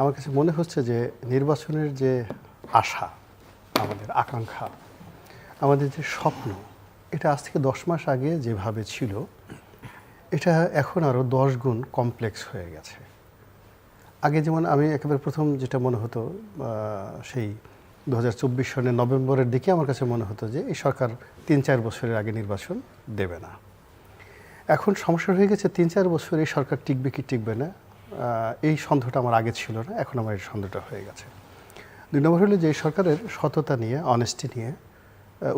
আমার কাছে মনে হচ্ছে যে নির্বাচনের যে আশা, আমাদের আকাঙ্ক্ষা, আমাদের যে স্বপ্ন, এটা আজ থেকে দশ মাস আগে যেভাবে ছিল, এটা এখন আরও দশ গুণ কমপ্লেক্স হয়ে গেছে। আগে যেমন আমি একেবারে প্রথম যেটা মনে হতো সেই দু হাজার চব্বিশ সনের নভেম্বরের দিকে আমার কাছে মনে হতো যে এই সরকার তিন চার বছরের আগে নির্বাচন দেবে না। এখন সমস্যা হয়ে গেছে তিন চার বছর এই সরকার টিকবে কি টিকবে না এই সন্দেহটা আমার আগে ছিল না, এখন আমার এই সন্দেহটা হয়ে গেছে। দুই নম্বর হলো যে সরকারের সততা নিয়ে অনেস্টি নিয়ে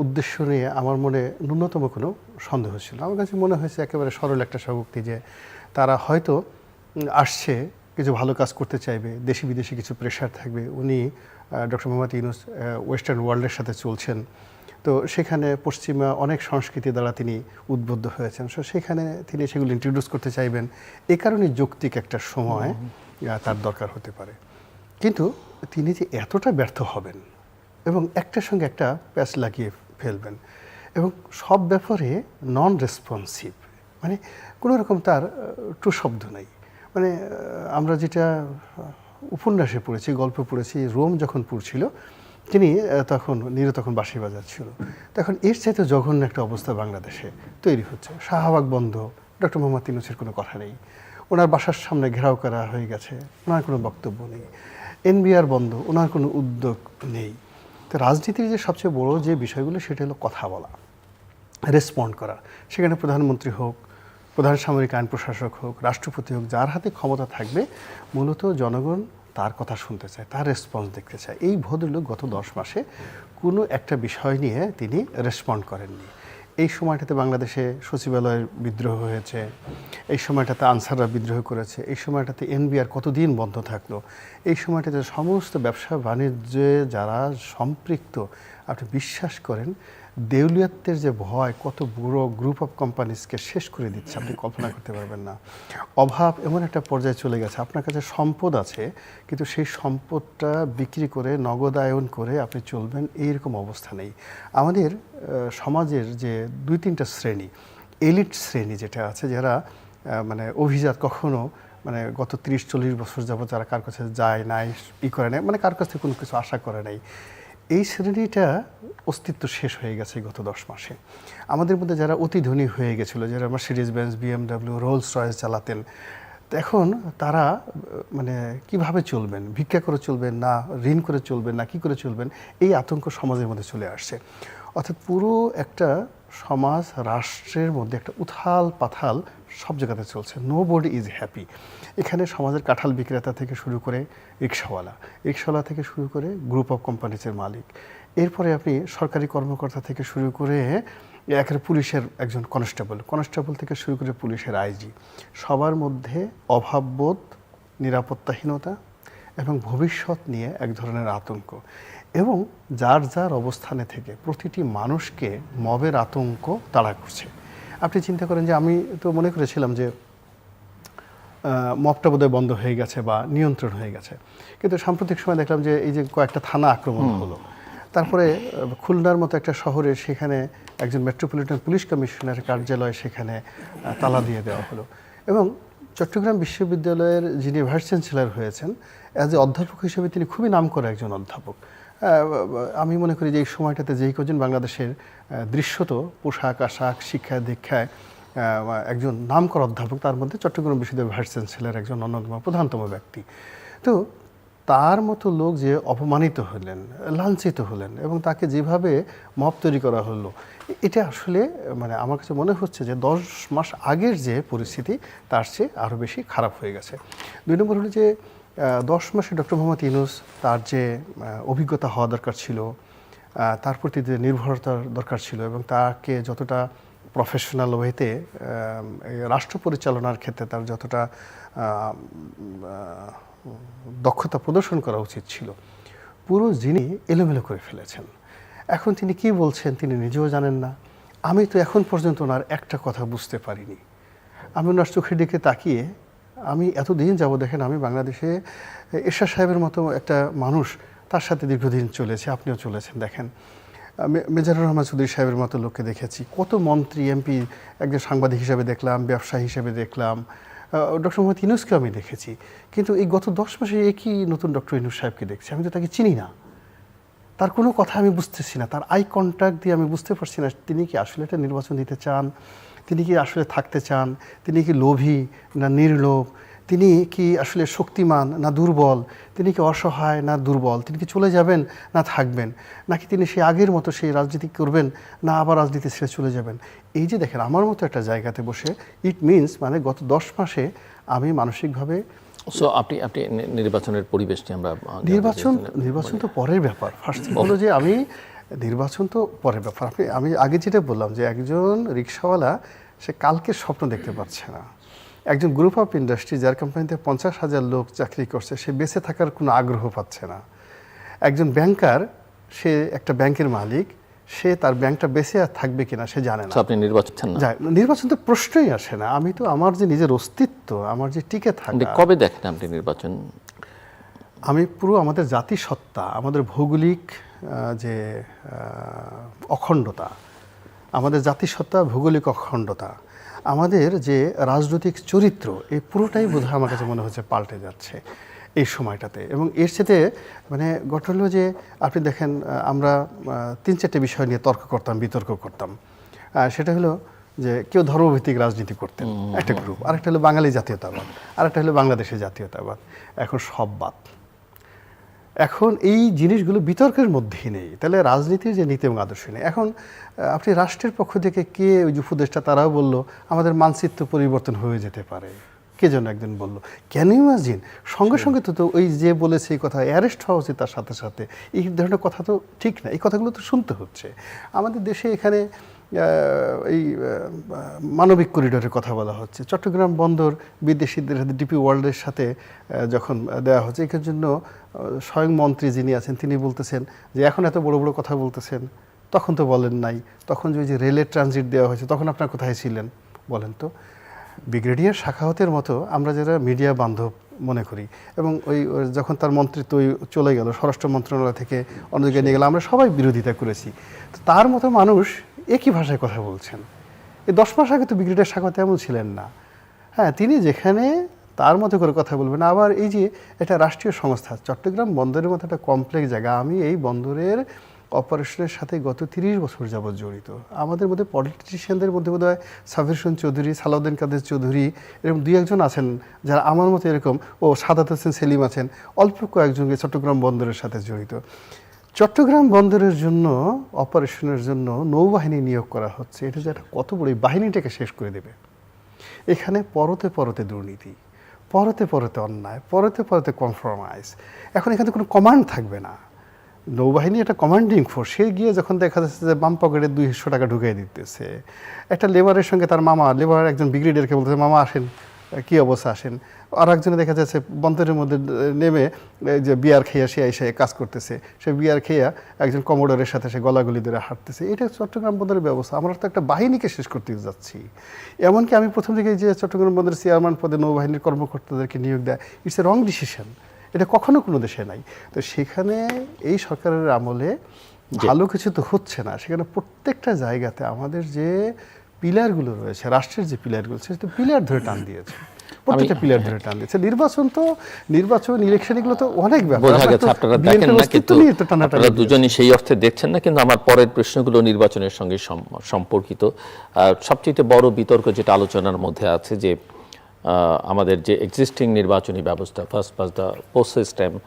উদ্দেশ্য নিয়ে আমার মনে ন্যূনতম কোনো সন্দেহ ছিল আমার কাছে মনে হয়েছে একেবারে সরল একটা স্বভক্তি যে তারা হয়তো আসছে, কিছু ভালো কাজ করতে চাইবে দেশি বিদেশি কিছু প্রেশার থাকবে। উনি ডক্টর মোহাম্মদ ইউনুস ওয়েস্টার্ন ওয়ার্ল্ডের সাথে চলছেন। তো সেখানে পশ্চিমা অনেক সংস্কৃতি দ্বারা তিনি উদ্বুদ্ধ হয়েছেন। সো সেখানে তিনি সেগুলো ইন্ট্রোডিউস করতে চাইবেন। এ কারণে যৌক্তিক একটা সময় তার দরকার হতে পারে। কিন্তু তিনি যে এতটা ব্যর্থ হবেন এবং একটার সঙ্গে একটা প্যাচ লাগিয়ে ফেলবেন এবং সব ব্যাপারে নন রেসপন্সিভ মানে কোনো রকম তার টু শব্দ নাই। মানে আমরা যেটা উপন্যাসে পড়েছি গল্প পড়েছি রোম যখন পড়ছিল তিনি তখন, নীর তখন বাঁশি বাজাচ্ছিল তখন এর চাইতে জঘন্য একটা অবস্থা বাংলাদেশে তৈরি হচ্ছে। শাহবাগ বন্ধ, ডক্টর মোহাম্মদ ইউনুসের কোনো কথা নেই। ওনার বাসার সামনে ঘেরাও করা হয়ে গেছে, ওনার কোনো বক্তব্য নেই। এনবিআর বন্ধ, ওনার কোনো উদ্যোগ নেই। তো রাজনীতির যে সবচেয়ে বড় যে বিষয়গুলো, সেটা হলো কথা বলা রেসপন্ড করা। সেখানে প্রধানমন্ত্রী হোক, প্রধান সামরিক আইন প্রশাসক হোক, রাষ্ট্রপতি হোক, যার হাতে ক্ষমতা থাকবে, মূলত জনগণ তার কথা শুনতে চায়, তার রেসপন্স দেখতে চায়। এই ভদ্রলোক গত দশ মাসে কোনো একটা বিষয় নিয়ে তিনি রেসপন্ড করেননি। এই সময়টাতে বাংলাদেশে সচিবালয়ের বিদ্রোহ হয়েছে, এই সময়টাতে আনসাররা বিদ্রোহ করেছে, এই সময়টাতে এনবিআর কতদিন বন্ধ থাকল, এই সময়টাতে সমস্ত ব্যবসা বাণিজ্যে যারা সম্পৃক্ত, আপনি বিশ্বাস করেন দেউলিয়াত্বের যে ভয়, কত বড় গ্রুপ অফ কোম্পানিজকে শেষ করে দিচ্ছে, আপনি কল্পনা করতে পারবেন না। অভাব এমন একটা পর্যায়ে চলে গেছে। আপনার কাছে সম্পদ আছে, কিন্তু সেই সম্পদটা বিক্রি করে নগদায়ন করে আপনি চলবেন, এইরকম অবস্থা নেই। আমাদের সমাজের যে দুই তিনটা শ্রেণি, এলিট শ্রেণি যেটা আছে, যারা মানে অভিজাত কখনো মানে গত তিরিশ চল্লিশ বছর যাবত যারা কার কাছে যায় নাই, ই করে নাই মানে কার কাছ থেকে কোনো কিছু আশা করে নাই এই শ্রেণীটা অস্তিত্ব শেষ হয়ে গেছে গত দশ মাসে। আমাদের মধ্যে যারা অতি ধনী হয়ে গেছিল, যারা Mercedes Benz BMW Rolls Royce চালাতেন, এখন তারা মানে কীভাবে চলবেন? ভিক্ষা করে চলবেন না? ঋণ করে চলবেন না? কি করে চলবেন? এই আতঙ্ক সমাজের মধ্যে চলে আসছে। অর্থাৎ পুরো একটা সমাজ, রাষ্ট্রের মধ্যে একটা উথাল পাথাল সব জায়গাতে চলছে। নো বডি ইজ হ্যাপি এখানে সমাজের কাঁঠাল বিক্রেতা থেকে শুরু করে রিক্সাওয়ালা রিক্সাওয়ালা থেকে শুরু করে গ্রুপ অফ কোম্পানিজের মালিক। এরপরে আপনি সরকারি কর্মকর্তা থেকে শুরু করে একের পুলিশের একজন কনস্টেবল কনস্টেবল থেকে শুরু করে পুলিশের আইজি সবার মধ্যে অভাববোধ, নিরাপত্তাহীনতা এবং ভবিষ্যৎ নিয়ে এক ধরনের আতঙ্ক এবং যার যার অবস্থানে থেকে প্রতিটি মানুষকে মবের আতঙ্ক তাড়া করছে। আপনি চিন্তা করেন যে আমি তো মনে করেছিলাম যে মবটা বোধহয় বন্ধ হয়ে গেছে বা নিয়ন্ত্রণ হয়ে গেছে। কিন্তু সাম্প্রতিক সময় দেখলাম যে এই যে কয়েকটা থানা আক্রমণ হলো। তারপরে খুলনার মতো একটা শহরে সেখানে একজন মেট্রোপলিটন পুলিশ কমিশনার কার্যালয় সেখানে তালা দিয়ে দেওয়া হলো। এবং চট্টগ্রাম বিশ্ববিদ্যালয়ের যিনি ভাইস চ্যান্সেলর হয়েছেন অ্যাজ এ অধ্যাপক হিসেবে তিনি খুবই নামকরা একজন অধ্যাপক। আমি মনে করি যে এই সময়টাতে যেই কজন বাংলাদেশের দৃশ্যত পোশাক আশাক শিক্ষা দীক্ষায় একজন নামকরা অধ্যাপক, তার মধ্যে চট্টগ্রাম বিশ্ববিদ্যালয়ের ভাইস চ্যান্সেলর একজন অন্যতম প্রধানতম ব্যক্তি। তো তার মতো লোক যে অপমানিত হলেন, লাঞ্ছিত হলেন এবং তাকে যেভাবে মপ তৈরি করা হলো, এটা আসলে মানে আমার কাছে মনে হচ্ছে যে দশ মাস আগের যে পরিস্থিতি, তার চেয়ে আরও বেশি খারাপ হয়ে গেছে। দুই নম্বর হলো যে দশ মাসে ডক্টর মোহাম্মদ ইউনুস তার যে অভিজ্ঞতা হওয়া দরকার ছিল তার প্রতি যে নির্ভরতার দরকার ছিল এবং তাকে যতটা প্রফেশনাল ওয়েতে রাষ্ট্র পরিচালনার ক্ষেত্রে তার যতটা আহ, দক্ষতা প্রদর্শন করা উচিত ছিল পুরো যিনি এলোমেলো করে ফেলেছেন। এখন তিনি কি বলছেন তিনি নিজেও জানেন না। আমি তো এখন পর্যন্ত ওনার একটা কথা বুঝতে পারিনি। আমি ওনার চোখের দিকে তাকিয়ে আমি এতদিন যাব দেখেন আমি বাংলাদেশে এরশাদ সাহেবের মতো একটা মানুষ তার সাথে দীর্ঘদিন চলেছে আপনিও চলেছেন দেখেন। মেজানুর রহমান চৌধুরী সাহেবের মতো লোককে দেখেছি। কত মন্ত্রী, এমপি, একজন সাংবাদিক হিসাবে দেখলাম, ব্যবসায়ী হিসেবে দেখলাম। ডক্টর মোহাম্মদ ইনুসকে আমি দেখেছি। কিন্তু এই গত দশ মাসে একই নতুন ডক্টর ইনুস সাহেবকে দেখছি? আমি তো তাকে চিনি না। তার কোনো কথা আমি বুঝতেছি না। তার আই কন্ট্যাক্ট দিয়ে আমি বুঝতে পারছি না, তিনি কি আসলে একটা নির্বাচন দিতে চান? তিনি কি আসলে থাকতে চান? তিনি কি লোভী না নির্লোভ? তিনি কি আসলে শক্তিমান না দুর্বল? তিনি কি অসহায় না দুর্বল? তিনি কি চলে যাবেন না থাকবেন? নাকি তিনি সেই আগের মতো সেই রাজনীতি করবেন না আবার রাজনীতি ছেড়ে চলে যাবেন? এই যে দেখেন আমার মতো একটা জায়গাতে বসে ইট মিনস মানে গত দশ মাসে আমি মানসিকভাবে সো আপনি আপনি নির্বাচনের পরিবেশ নিয়ে আমরা নির্বাচন নির্বাচন তো পরের ব্যাপার। ফার্স্ট হলো যে আমি নির্বাচন তো পরের ব্যাপার। আপনি আমি আগে যেটা বললাম যে একজন রিক্সাওয়ালা সে কালকে স্বপ্ন দেখতে পাচ্ছে না। একজন গ্রুপ অফ ইন্ডাস্ট্রি যার কোম্পানিতে পঞ্চাশ হাজার লোক চাকরি করছে সে বেঁচে থাকার কোনো আগ্রহ পাচ্ছে না। একজন ব্যাংকার সে একটা ব্যাংকের মালিক সে তার ব্যাংকটা বেঁচে আর থাকবে কিনা সে জানে না। আপনি নির্বাচন চান নির্বাচন তো প্রশ্নই আসে না। আমি তো আমার যে নিজের অস্তিত্ব আমার যে টিকে থাকে। কবে দেখেন আপনি নির্বাচন? আমি পুরো আমাদের জাতিসত্তা আমাদের ভৌগোলিক যে অখণ্ডতা আমাদের জাতিসত্তা ভৌগোলিক অখণ্ডতা আমাদের যে রাজনৈতিক চরিত্র এই পুরোটাই বোধ আমার কাছে মনে হচ্ছে পাল্টে যাচ্ছে এই সময়টাতে। এবং এর সাথে মানে ঘটনা হলো যে আপনি দেখেন আমরা তিন চারটে বিষয় নিয়ে তর্ক করতাম বিতর্ক করতাম। সেটা হলো যে কেউ ধর্মভিত্তিক রাজনীতি করতেন একটা গ্রুপ আরেকটা হলো বাঙালি জাতীয়তাবাদ আরেকটা হলো বাংলাদেশের জাতীয়তাবাদ। এখন সব বাদ। এখন এই জিনিসগুলো বিতর্কের মধ্যেই নেই। তাহলে রাজনীতির যে নীতি এবং আদর্শ নেই। এখন আপনি রাষ্ট্রের পক্ষ থেকে কে ওই যে উপদেষ্টা তারাও বলল আমাদের মানচিত্র পরিবর্তন হয়ে যেতে পারে। কে যেন একজন বলল। Can imagine? সঙ্গে সঙ্গে তো তো ওই যে বলেছে এই কথা অ্যারেস্ট হওয়া উচিত তার সাথে সাথে। এই ধরনের কথা তো ঠিক না। এই কথাগুলো তো শুনতে হচ্ছে। আমাদের দেশে এখানে এই মানবিক করিডোরের কথা বলা হচ্ছে। চট্টগ্রাম বন্দর বিদেশিদের সাথে, ডিপি ওয়ার্ল্ডের সাথে যখন দেওয়া হচ্ছে এর জন্য স্বয়ং মন্ত্রী যিনি আছেন, তিনি বলতেছেন যে এখন এত বড় বড় কথা বলতেছেন, তখন তো বলেন নাই। তখন যে ওই যে রেলের ট্রানজিট দেওয়া হয়েছে, তখন আপনার কোথায় ছিলেন? বলেন তো। ব্রিগেডিয়ার শাখাহতের মতো আমরা যারা মিডিয়া বান্ধব মনে করি, এবং ওই যখন তার মন্ত্রিত্ব চলে গেল, স্বরাষ্ট্র মন্ত্রণালয় থেকে অন্য জায়গায় নিয়ে গেল, আমরা সবাই বিরোধিতা করেছি। তো তার মতো মানুষ একই ভাষায় কথা বলছেন। এই দশ মাস আগে তো ব্রিগেডিয়ার শাখাহত এমন ছিলেন না। হ্যাঁ তিনি যেখানে তার মতো করে কথা বলবেন। আবার এই যে এটা রাষ্ট্রীয় সংস্থা, চট্টগ্রাম বন্দরের মতো একটা কমপ্লেক্স জায়গা। আমি এই বন্দরের অপারেশনের সাথে গত তিরিশ বছর যাবৎ জড়িত। আমাদের মধ্যে পলিটিশিয়ানদের মধ্যে বোধ হয় সাবির হোসেন চৌধুরী, সালাউদ্দিন কাদের চৌধুরী এরকম দুই একজন আছেন যারা আমার মতো এরকম, ও সাদাত হোসেন সেলিম আছেন। অল্প কয়েকজনকে চট্টগ্রাম বন্দরের সাথে জড়িত। চট্টগ্রাম বন্দরের জন্য, অপারেশনের জন্য নৌবাহিনী নিয়োগ করা হচ্ছে। এটা যে একটা কত বড় বাহিনীটাকে শেষ করে দেবে। এখানে পরতে পরতে দুর্নীতি, পরতে পরতে অন্যায়, পরতে পরতে কনফার্মাইজ এখন এখানে কোনো কমান্ড থাকবে না। নৌবাহিনী একটা কমান্ডিং ফোর্স সে গিয়ে যখন দেখা যাচ্ছে যে বাম পকেটে দুইশো টাকা ঢুকিয়ে দিতেছে, একটা লেবারের সঙ্গে তার মামা লেবার একজন ব্রিগেডিয়ারকে বলতেছে, মামা, আসেন। কী অবস্থা আসেন? আর একজনে দেখা যাচ্ছে বন্দরের মধ্যে নেমে এই যে বিয়ার খেয়ে সে এসে কাজ করতেছে। সে বিয়ার খেয়ে একজন কমোডরের সাথে সে গলাগুলি ধরে হাঁটতেছে। এটা চট্টগ্রাম বন্দরের ব্যবস্থা। আমরা তো একটা বাহিনীকে শেষ করতে যাচ্ছি। এমনকি আমি প্রথম থেকে যে চট্টগ্রাম বন্দরের চেয়ারম্যান পদে নৌবাহিনীর কর্মকর্তাদেরকে নিয়োগ দেয় ইটস এ রং ডিসিশন এটা কখনো কোনো দেশে নাই। তো সেখানে এই সরকারের আমলে ভালো কিছু তো হচ্ছে না। সেখানে প্রত্যেকটা জায়গাতে আমাদের যে পিলারগুলো রয়েছে রাষ্ট্রের যে পিলারগুলো সেটা পিলার ধরে টান দিয়েছে। প্রত্যেকটা পিলার ধরে টান দিয়েছে। নির্বাচন তো নির্বাচন ইলেকশন এগুলো তো অনেক ব্যাপার। বোঝা গেছে আপনারা দেখেন না কিন্তু আপনারা দুজনই সেই অর্থে দেখছেন না কিন্তু আমার পরের প্রশ্নগুলো নির্বাচনের সঙ্গে সম্পর্কিত। সবচেয়ে বড় বিতর্ক যেটা আলোচনার মধ্যে আছে যে আমাদের যে এক্সিস্টিং নির্বাচনী ব্যবস্থা first past the post system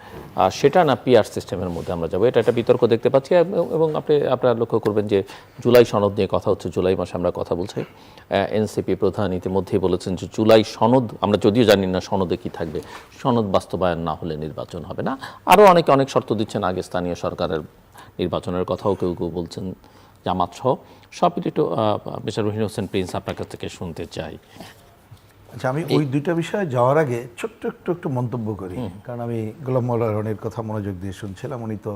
সেটা না পিআর সিস্টেমের মধ্যে আমরা যাব। এটা একটা বিতর্ক দেখতে পাচ্ছি এবং- আপনি, আপনারা লক্ষ্য করবেন যে জুলাই সনদ নিয়ে কথা হচ্ছে, জুলাই মাসে আমরা কথা বলছি। এনসিপি প্রধান ইতিমধ্যেই বলেছেন যে জুলাই সনদ, আমরা যদিও জানি না সনদে কি থাকবে, সনদ বাস্তবায়ন না হলে নির্বাচন হবে না। আরও অনেকে অনেক শর্ত দিচ্ছেন, আগে স্থানীয় সরকারের নির্বাচনের কথাও কেউ কেউ বলছেন, জামাত সহ। সব একটু মিস্টার রহিন হোসেন প্রিন্স আপনার কাছ থেকে শুনতে চাই। আচ্ছা আমি ওই দুইটা বিষয়ে যাওয়ার আগে ছোট্ট একটু একটু মন্তব্য করি। কারণ আমি গোলাম মৌলা রনির কথা মনোযোগ দিয়ে শুনছিলাম। উনি তো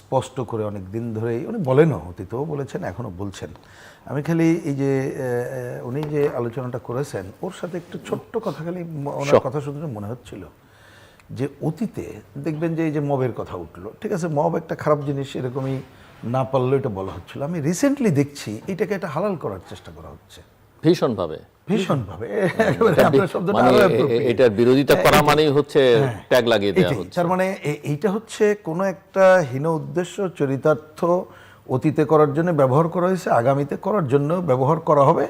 স্পষ্ট করে অনেক দিন ধরেই উনি বলেনও অতীতও বলেছেন এখনও বলছেন। আমি খালি এই যে উনি যে আলোচনাটা করেছেন ওর সাথে একটু ছোট্ট কথা খালি ওনার কথা শুনতে মনে হচ্ছিল। যে অতীতে দেখবেন যে এই যে মবের কথা উঠল ঠিক আছে মব একটা খারাপ জিনিস এরকমই না পারলেও এটা বলা হচ্ছিল। আমি রিসেন্টলি দেখছি এটাকে একটা হালাল করার চেষ্টা করা হচ্ছে। ভীষণভাবে। ভীষণভাবে। একেবারে আপনার শব্দটা আরও এ- এ- appropriate। এটার বিরোধিতা করা মানেই হচ্ছে ট্যাগ লাগিয়ে দেওয়া হচ্ছে। তার মানে এইটা হচ্ছে কোনো একটা হীন উদ্দেশ্য চরিতার্থ অতীতে করার জন্য ব্যবহার করা হয়েছে আগামীতে করার জন্য ব্যবহার করা হবে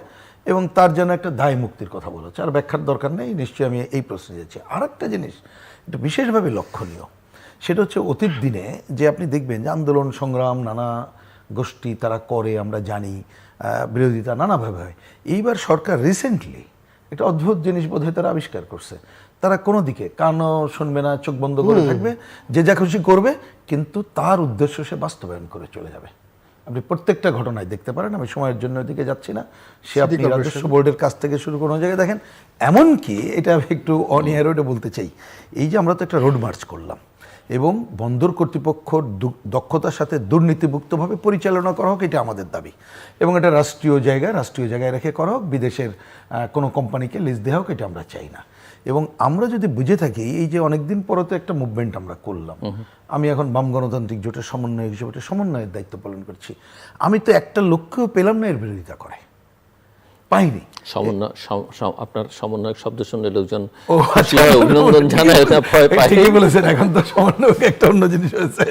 এবং তার জন্য একটা দায় মুক্তির কথা বলেছে আর ব্যাখ্যার দরকার নেই নিশ্চয়ই আমি এই প্রশ্নে যাচ্ছি। আর একটা জিনিস এটা বিশেষভাবে লক্ষণীয় সেটা হচ্ছে অতীত দিনে যে আপনি দেখবেন যে আন্দোলন সংগ্রাম নানা গোষ্ঠী তারা করে আমরা জানি বিরোধিতা নানাভাবে হয়। এইবার সরকার রিসেন্টলি একটা অদ্ভুত জিনিস বোধহয় তারা আবিষ্কার করছে। তারা কোনো দিকে কানও শুনবে না চোখ বন্ধ করে থাকবে যে যা খুশি করবে কিন্তু তার উদ্দেশ্য সে বাস্তবায়ন করে চলে যাবে। আপনি প্রত্যেকটা ঘটনায় দেখতে পারেন আমি সময়ের জন্য ওদিকে যাচ্ছি না। সে আপনি রাজস্ব বোর্ডের কাছ থেকে শুরু কোনো জায়গায় দেখেন এমনকি এটা আমি একটু অন এয়ার রোডে বলতে চাই। এই যে আমরা তো একটা রোড মার্চ করলাম এবং বন্দর কর্তৃপক্ষ দক্ষতার সাথে দুর্নীতিমুক্তভাবে পরিচালনা করা হোক এটা আমাদের দাবি। এবং এটা রাষ্ট্রীয় জায়গায় রাষ্ট্রীয় জায়গায় রেখে করা হোক বিদেশের কোনো কোম্পানিকে লিজ দেওয়া হোক এটা আমরা চাই না। এবং আমরা যদি বুঝে থাকি এই যে অনেকদিন পরে তো একটা মুভমেন্ট আমরা করলাম। আমি এখন বাম গণতান্ত্রিক জোটের সমন্বয় হিসেবে সমন্বয়ের দায়িত্ব পালন করছি। আমি তো একটা লক্ষ্যও পেলাম না এর বিরোধিতা করে। পাইনি। সমন্বয় আপনার সমন্বয়ক শব্দ শুনলে লোকজন হয়, অভিনন্দন জানায় না ভয় পায়। ঠিকই বলেছেন এখন তো সমন্বয়ক একটা অন্য জিনিস হয়েছে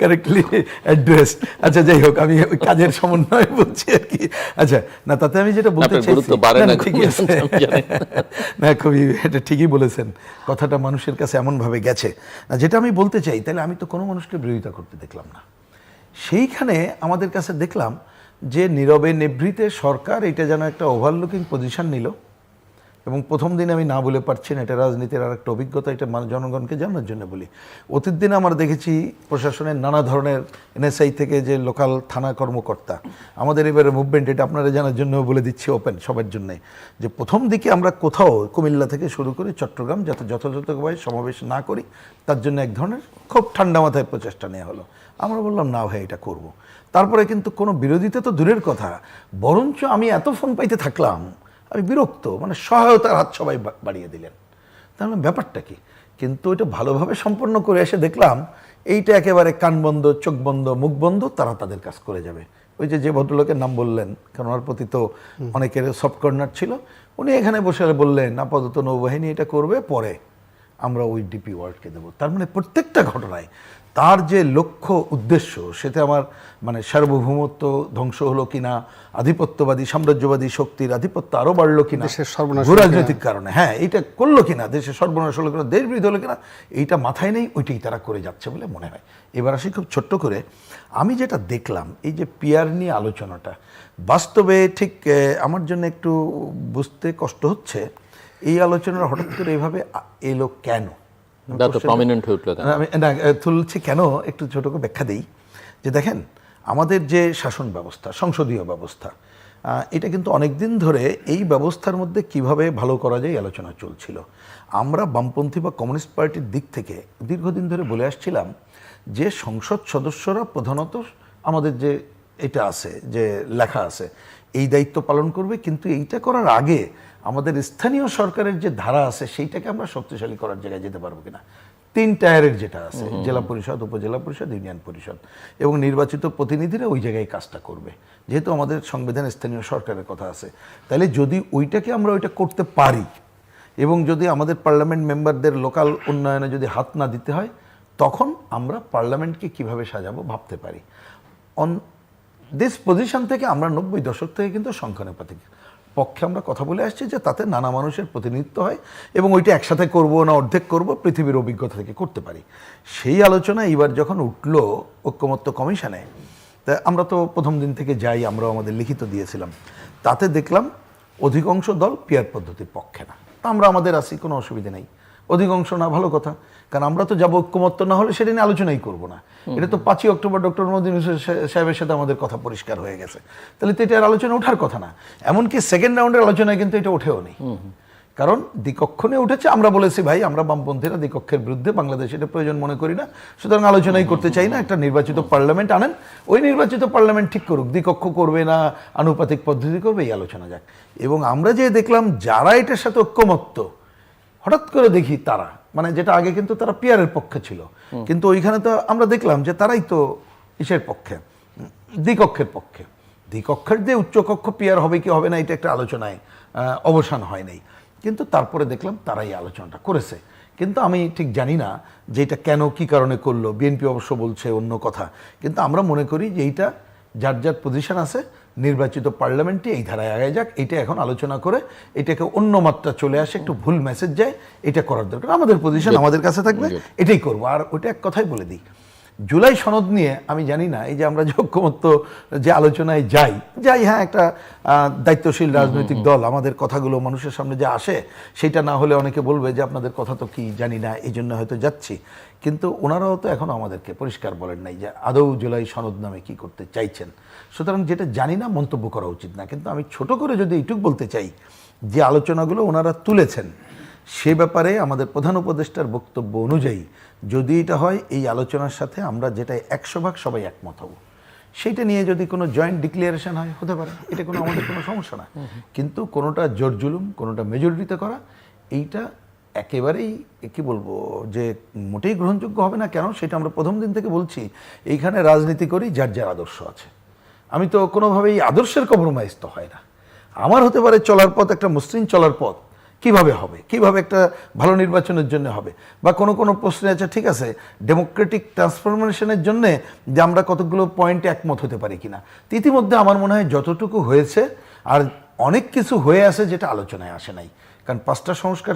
কারেক্টলি অ্যাড্রেস আচ্ছা যাই হোক আমি কাজের সমন্বয় বলছি আর কি। আচ্ছা না তাতে আমি যেটা বলতে চাইছি না ঠিকই আছে। না খুবই এটা ঠিকই বলেছেন। কথাটা মানুষের কাছে এমনভাবে গেছে। না যেটা আমি বলতে চাই তাহলে আমি তো কোনো মানুষকে বিরোধিতা করতে দেখলাম না। সেইখানে আমাদের কাছে দেখলাম যে নীরবে নিভৃতে সরকার, এটা যেন একটা ওভারলুকিং পজিশন নিল। এবং প্রথম দিন আমি না বলে পারছি না, এটা রাজনীতির আর একটা অভিজ্ঞতা, এটা জনগণকে জানার জন্য বলি। অতীত দিনে আমরা দেখেছি প্রশাসনের নানা ধরনের এনএসআই থেকে যে লোকাল থানা কর্মকর্তা। আমাদের এবারে মুভমেন্ট এটা আপনারা জানার জন্য বলে দিচ্ছি ওপেন সবার জন্যে। যে প্রথম দিকে আমরা কোথাও কুমিল্লা থেকে শুরু করি চট্টগ্রাম যাতে যথাযথভাবে সমাবেশ না করি, তার জন্য এক ধরনের খুব ঠান্ডা মাথায় প্রচেষ্টা নেওয়া হলো। আমরা বললাম, না ভাই, এটা করব। তারপরে কিন্তু কোনো বিরোধিতা তো দূরের কথা বরঞ্চ আমি এত ফোন পাইতে থাকলাম আমি বিরক্ত মানে সহায়তার হাত সবাই বাড়িয়ে দিলেন। তাহলে ব্যাপারটা কি? কিন্তু এটা ভালোভাবে সম্পন্ন করে এসে দেখলাম এইটা একেবারে কান বন্ধ চোখ বন্ধ মুখ বন্ধ তারা তাদের কাজ করে যাবে। ওই যে যে ভদ্রলোকের নাম বললেন কারণ ওনার প্রতি তো অনেকের সফট কর্নার ছিল উনি এখানে বসে বললেন আপাতত নৌবাহিনী এটা করবে পরে আমরা ওই ডিপি ওয়ার্ডকে দেবো। তার মানে প্রত্যেকটা ঘটনায় তার যে লক্ষ্য উদ্দেশ্য সেটা আমার মানে সার্বভৌমত্ব ধ্বংস হলো কিনা আধিপত্যবাদী সাম্রাজ্যবাদী শক্তির আধিপত্য আরও বাড়লো কিনা রাজনৈতিক কারণে হ্যাঁ এটা করল কিনা দেশের সর্বনাশ হলো কিনা দেশ বিরোধী হলো কিনা এইটা মাথায় নেই ওইটাই তারা করে যাচ্ছে বলে মনে হয়। এবার আসি খুব ছোট্ট করে আমি যেটা দেখলাম এই যে পিয়ার নিয়ে আলোচনাটা বাস্তবে ঠিক আমার জন্য একটু বুঝতে কষ্ট হচ্ছে এই আলোচনাটা হঠাৎ করে এইভাবে এলো কেন? না তুলছি কেন? একটু ছোট করে ব্যাখ্যা দিই। যে দেখেন আমাদের যে শাসন ব্যবস্থা সংসদীয় ব্যবস্থা এটা কিন্তু অনেক দিন ধরে এই ব্যবস্থার মধ্যে কীভাবে ভালো করা যায় আলোচনা চলছিল। আমরা বামপন্থী বা কমিউনিস্ট পার্টির দিক থেকে দীর্ঘদিন ধরে বলে আসছিলাম যে সংসদ সদস্যরা প্রধানত আমাদের যে এটা আছে যে লেখা আছে। এই দায়িত্ব পালন করবে কিন্তু এইটা করার আগে আমাদের স্থানীয় সরকারের যে ধারা আছে সেইটাকে আমরা শক্তিশালী করার জায়গায় যেতে পারব কিনা। তিন টায়ারের যেটা আছে জেলা পরিষদ উপজেলা পরিষদ ইউনিয়ন পরিষদ এবং নির্বাচিত প্রতিনিধিরা ওই জায়গায় কাজটা করবে। যেহেতু আমাদের সংবিধানে স্থানীয় সরকারের কথা আছে। তাহলে যদি ওইটাকে আমরা ওইটা করতে পারি এবং যদি আমাদের পার্লামেন্ট মেম্বারদের লোকাল উন্নয়নে যদি হাত না দিতে হয় তখন আমরা পার্লামেন্টকে কীভাবে সাজাবো ভাবতে পারি। অন দিস পজিশন থেকে আমরা নব্বই দশক থেকে কিন্তু সংখ্যানুপাতিক। পক্ষে আমরা কথা বলে আসছি যে তাতে নানা মানুষের প্রতিনিধিত্ব হয় এবং ওইটা একসাথে করব না অর্ধেক করব পৃথিবীর অভিজ্ঞতা থেকে করতে পারি। সেই আলোচনা এবার যখন উঠল ঐক্যমত্য কমিশনে, তা আমরা তো প্রথম দিন থেকে যাই, আমরাও আমাদের লিখিত দিয়েছিলাম। তাতে দেখলাম অধিকাংশ দল পিয়ার পদ্ধতির পক্ষে না। তা আমরা আমাদের আছি কোনো অসুবিধা নেই। অধিকাংশ না ভালো কথা। কারণ আমরা তো যাব ঐক্যমত্য না হলে সেটা নিয়ে আলোচনাই করব না। এটা তো পাঁচই অক্টোবর ডক্টর মোদী সাহেবের সাথে আমাদের কথা পরিষ্কার হয়ে গেছে। তাহলে তো এটার আলোচনা ওঠার কথা না। এমনকি সেকেন্ড রাউন্ডের আলোচনায় কিন্তু এটা ওঠেও নেই কারণ দ্বিকক্ষণে উঠেছে আমরা বলেছি ভাই আমরা বামপন্থীরা দ্বিকক্ষের বিরুদ্ধে বাংলাদেশ এটা প্রয়োজন মনে করি না। সুতরাং আলোচনাই করতে চাই না। একটা নির্বাচিত পার্লামেন্ট আনেন। ওই নির্বাচিত পার্লামেন্ট ঠিক করুক। দ্বিকক্ষ করবে না আনুপাতিক পদ্ধতি করবে এই আলোচনা যাক। এবং আমরা যে দেখলাম যারা এটার সাথে ঐক্যমত্য হঠাৎ করে দেখি তারা মানে যেটা আগে কিন্তু তারা পিয়ারের পক্ষে ছিল। কিন্তু ওইখানে তো আমরা দেখলাম যে তারাই তো ইসের পক্ষে দ্বিকক্ষের পক্ষে। দ্বিকক্ষের যে উচ্চকক্ষ পিয়ার হবে কি হবে না এটা একটা আলোচনায় অবসান হয় নাই। কিন্তু তারপরে দেখলাম তারাই আলোচনাটা করেছে। কিন্তু আমি ঠিক জানি না যে এটা কেন কি কারণে করল। বিএনপি অবশ্য বলছে অন্য কথা। কিন্তু আমরা মনে করি যে এইটা যার যার পজিশন আছে নির্বাচিত পার্লামেন্টে এই ধারায় আগে যাক এটা এখন আলোচনা করে এটাকে অন্য মাত্রা চলে আসে একটু ভুল মেসেজ যায় এটা করার দরকার। আমাদের পজিশন আমাদের কাছে থাকবে এটাই করব। আর ওটা এক কথাই বলে দিই জুলাই সনদ নিয়ে আমি জানি না এই যে আমরা ঐক্যমত্য যে আলোচনায় যাই যাই হ্যাঁ একটা দায়িত্বশীল রাজনৈতিক দল আমাদের কথাগুলো মানুষের সামনে যে আসে সেটা না হলে অনেকে বলবে যে আপনাদের কথা তো কি জানি না এই জন্য হয়তো যাচ্ছি। কিন্তু ওনারাও তো এখন আমাদেরকে পরিষ্কার বলেন নাই যে আদৌ জুলাই সনদ নামে কি করতে চাইছেন। সুতরাং যেটা জানি না মন্তব্য করা উচিত না। কিন্তু আমি ছোট করে যদি এইটুক বলতে চাই যে আলোচনাগুলো ওনারা তুলেছেন সে ব্যাপারে আমাদের প্রধান উপদেষ্টার বক্তব্য অনুযায়ী যদি এটা হয়, এই আলোচনার সাথে আমরা যেটা একশো ভাগ সবাই একমত হব। সেইটা নিয়ে যদি কোনো জয়েন্ট ডিক্লিয়ারেশন হয়, হতে পারে। এটা কোনো আমাদের কোনো সমস্যা না। কিন্তু কোনোটা জোর জুলুম, কোনোটা মেজরিটিতে করা, এইটা একেবারেই, কি বলব, যে মোটেই গ্রহণযোগ্য হবে না। কেন? সেটা আমরা প্রথম দিন থেকে বলছি, এইখানে রাজনীতি করি, যার যার আদর্শ আছে। আমি তো কোনোভাবেই আদর্শের কম্প্রোমাইজ তো হয় না। আমার হতে পারে চলার পথ একটা মসৃণ চলার পথ কীভাবে হবে? কীভাবে একটা ভালো নির্বাচনের জন্য হবে? বা কোনো কোনো প্রশ্নে আছে, ঠিক আছে ডেমোক্রেটিক ট্রান্সফরমেশনের জন্য যে আমরা কতগুলো পয়েন্টে একমত হতে পারি কিনা? ইতিমধ্যে আমার মনে হয় যতটুকু হয়েছে, আর অনেক কিছু হয়ে আছে যেটা আলোচনায় আসে নাই। কারণ পাঁচটা সংস্কার